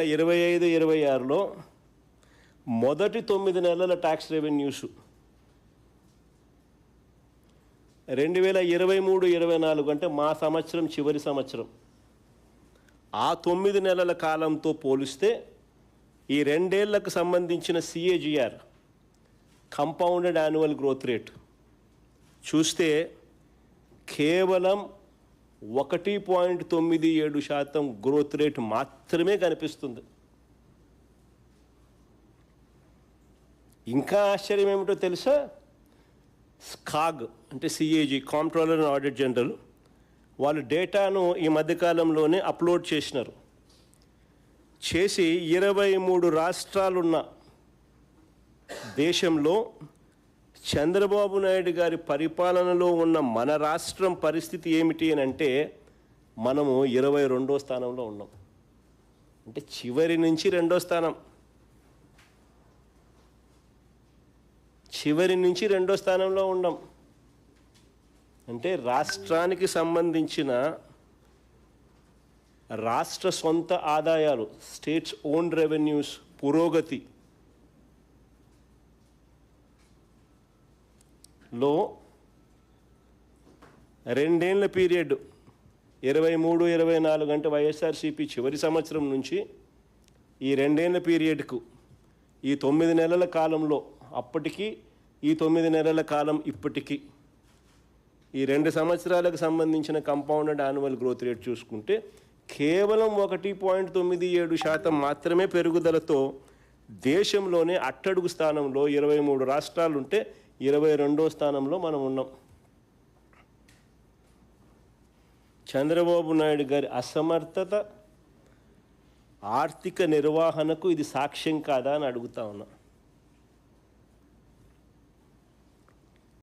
ఇరవై ఐదు ఇరవై ఆరులో మొదటి తొమ్మిది నెలల ట్యాక్స్ రెవెన్యూస్. రెండు వేల ఇరవై మూడు ఇరవై నాలుగు అంటే మా సంవత్సరం చివరి సంవత్సరం. ఆ తొమ్మిది నెలల కాలంతో పోలిస్తే ఈ రెండేళ్ళకు సంబంధించిన CAGR compounded annual growth rate చూస్తే కేవలం ఒకటి పాయింట్ తొమ్మిది ఏడు శాతం గ్రోత్ రేట్ మాత్రమే కనిపిస్తుంది. ఇంకా ఆశ్చర్యం ఏమిటో తెలుసా? స్కాగ్ అంటే CAG comptroller and auditor general వాళ్ళు డేటాను ఈ మధ్యకాలంలోనే అప్లోడ్ చేసినారు. చేసి ఇరవై మూడు రాష్ట్రాలున్న దేశంలో చంద్రబాబు నాయుడు గారి పరిపాలనలో ఉన్న మన రాష్ట్రం పరిస్థితి ఏమిటి అని అంటే మనము ఇరవై రెండో స్థానంలో ఉన్నాం. అంటే చివరి నుంచి రెండో స్థానం. చివరి నుంచి రెండో స్థానంలో ఉన్నాం. అంటే రాష్ట్రానికి సంబంధించిన రాష్ట్ర సొంత ఆదాయాలు స్టేట్స్ ఓన్ రెవెన్యూస్ పురోగతి లో రెండేళ్ళ పీరియడ్ ఇరవై మూడు ఇరవై నాలుగు అంటే వైఎస్ఆర్సీపీ చివరి సంవత్సరం నుంచి ఈ రెండేళ్ళ పీరియడ్కు ఈ తొమ్మిది నెలల కాలంలో అప్పటికి ఈ తొమ్మిది నెలల కాలం ఇప్పటికీ ఈ రెండు సంవత్సరాలకు సంబంధించిన కంపౌండెడ్ యాన్యువల్ గ్రోత్ రేట్ చూసుకుంటే కేవలం ఒకటి పాయింట్ తొమ్మిది ఏడు శాతం మాత్రమే పెరుగుదలతో దేశంలోనే అట్టడుగు స్థానంలో ఇరవై మూడు రాష్ట్రాలు ఉంటే ఇరవై రెండో స్థానంలో మనం ఉన్నాం. చంద్రబాబు నాయుడు గారి అసమర్థత ఆర్థిక నిర్వహణకు ఇది సాక్ష్యం కాదా అని అడుగుతా ఉన్నా.